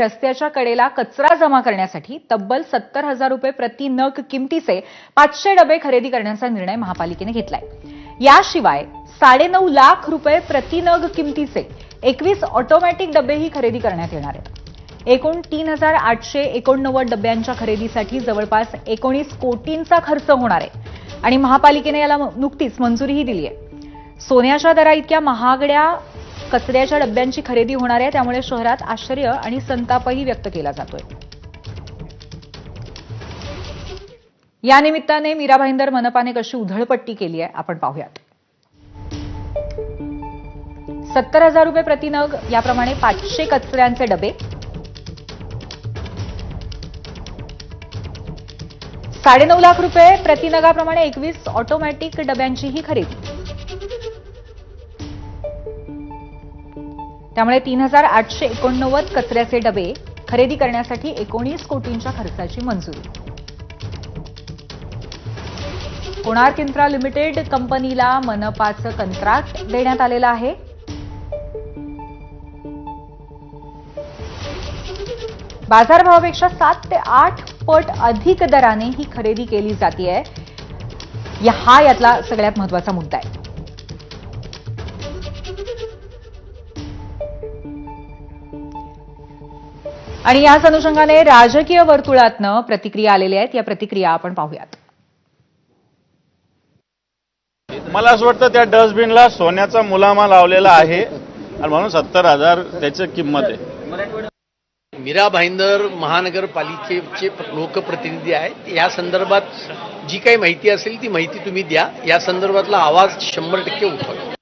रस्त्याच्या कडेला कचरा जमा करण्यासाठी तब्बल सत्तर हजार रुपये प्रति नग किमतीचे पाचशे डबे खरेदी करण्याचा निर्णय महापालिकेने घेतलाय. याशिवाय साडेनऊ लाख रुपये प्रति नग किमतीचे एकवीस ऑटोमॅटिक डबेही खरेदी करण्यात येणार आहेत. एकूण तीन हजार आठशे एकोणनव्वद डब्यांच्या खरेदीसाठी जवळपास एकोणीस कोटींचा खर्च होणार आहे आणि महापालिकेने याला नुकतीच मंजुरीही दिली आहे सोन्याच्या दरा इतक्या महागड्या कचऱ्याच्या डब्यांची खरेदी होणार आहे त्यामुळे शहरात आश्चर्य आणि संतापही व्यक्त केला जातोय. या निमित्ताने मीरा भाईंदर मनपाने कशी उधळपट्टी केली आहे आपण पाहूयात. सत्तर हजार रुपये प्रतिनग याप्रमाणे पाचशे कचऱ्यांचे डबे. साडेनऊ लाख रुपये प्रतिनगाप्रमाणे एकवीस ऑटोमॅटिक डब्यांचीही खरेदी. त्यामुळे तीन हजार आठशे एकोणनव्वद कचऱ्याचे डबे खरेदी करण्यासाठी एकोणीस कोटींच्या खर्चाची मंजुरी. कोणार्क इन्फ्रा लिमिटेड कंपनीला मनपाचं कंत्राट देण्यात आलेलं आहे. बाजारभावापेक्षा सात ते आठ पट अधिक दराने ही खरेदी केली जाते हा यातला सगळ्यात महत्त्वाचा मुद्दा आहे. आणि याच अनुषंगाने राजकीय वर्तुळातनं प्रतिक्रिया आलेल्या आहेत. या प्रतिक्रिया आपण पाहूयात. मला असं वाटतं त्या डस्टबिनला सोन्याचा मुलामा लावलेला आहे. आणि म्हणून सत्तर हजार त्याची किंमत आहे. मीरा भाईंदर महानगरपालिकेचे लोकप्रतिनिधी आहेत. या संदर्भात जी काही माहिती असेल ती माहिती तुम्ही द्या. या संदर्भातला आवाज शंभर टक्के उठवा.